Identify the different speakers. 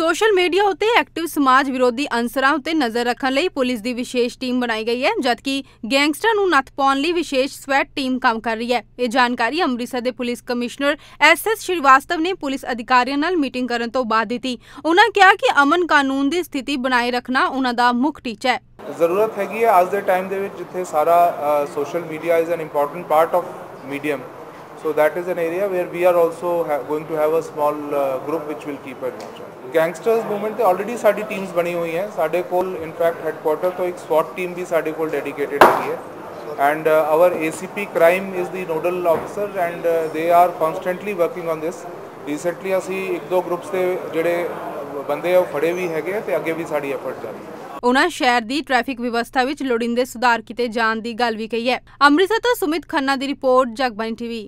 Speaker 1: Social media ਉੱਤੇ active ਸਮਾਜ ਵਿਰੋਧੀ ਅੰਸਰਾਂ ਉੱਤੇ ਨਜ਼ਰ ਰੱਖਣ ਲਈ ਪੁਲਿਸ ਦੀ ਵਿਸ਼ੇਸ਼ ਟੀਮ ਬਣਾਈ ਗਈ ਹੈ, ਜਦਕਿ ਗੈਂਗਸਟਰਾਂ ਨੂੰ ਨੱਥ ਪਾਉਣ ਲਈ ਵਿਸ਼ੇਸ਼ ਸਵੈਟ ਟੀਮ ਕੰਮ ਕਰ ਰਹੀ ਹੈ। ਇਹ ਜਾਣਕਾਰੀ ਅੰਮ੍ਰਿਤਸਰ ਦੇ police commissioner S S Shrivastava ਨੇ ਪੁਲਿਸ ਅਧਿਕਾਰੀਆਂ ਨਾਲ ਮੀਟਿੰਗ ਕਰਨ ਤੋਂ ਬਾਅਦ ਦਿੱਤੀ। ਉਹਨਾਂ ਕਿਹਾ ਕਿ ਅਮਨ ਕਾਨੂੰਨ ਦੀ ਸਥਿਤੀ ਬਣਾਏ ਰੱਖਣਾ ਉਹਨਾਂ ਦਾ ਮੁੱਖ ਟੀਚਾ ਹੈ।
Speaker 2: ਜ਼ਰੂਰਤ ਹੈਗੀ ਹੈ ਅੱਜ ਦੇ ਟਾਈਮ ਦੇ ਵਿੱਚ ਜਿੱਥੇ ਸਾਰਾ social media is an important part of medium so that is an area where we are also going to have a small uh, group which will keep it. Watch gangsters movement ਤੇ already ਸਾਡੀ teams ਬਣੀ ਹੋਈ ਹੈ ਸਾਡੇ ਕੋਲ in fact headquarter ਤੋਂ ਇੱਕ ਸਵਾਟ team ਵੀ ਸਾਡੇ ਕੋਲ ਡੈਡੀਕੇਟਿਡ ਹੈਗੀ ਹੈ and our ACP crime is the nodal officer and they are constantly working on this recently ਅਸੀਂ ਇੱਕ ਦੋ ਗਰੁੱਪਸ ਦੇ ਜਿਹੜੇ ਬੰਦੇ ਆ ਉਹ ਫੜੇ ਵੀ ਹੈਗੇ ਤੇ ਅੱਗੇ ਵੀ ਸਾਡੀ ਐਫਰਟ ਜਾਰੀ ਹੈ
Speaker 1: ਉਹਨਾਂ ਸ਼ਹਿਰ ਦੀ ਟ੍ਰੈਫਿਕ ਵਿਵਸਥਾ ਵਿੱਚ ਲੋੜੀਂਦੇ ਸੁਧਾਰ ਕੀਤੇ ਜਾਣ ਦੀ ਗੱਲ ਵੀ ਕਹੀ ਹੈ ਅੰਮ੍ਰਿਤਸਰ ਤੋਂ ਸੁਮਿਤ ਖੰਨਾ ਦੀ ਰਿਪੋਰਟ ਜਗਬਾਣੀ ਟੀਵੀ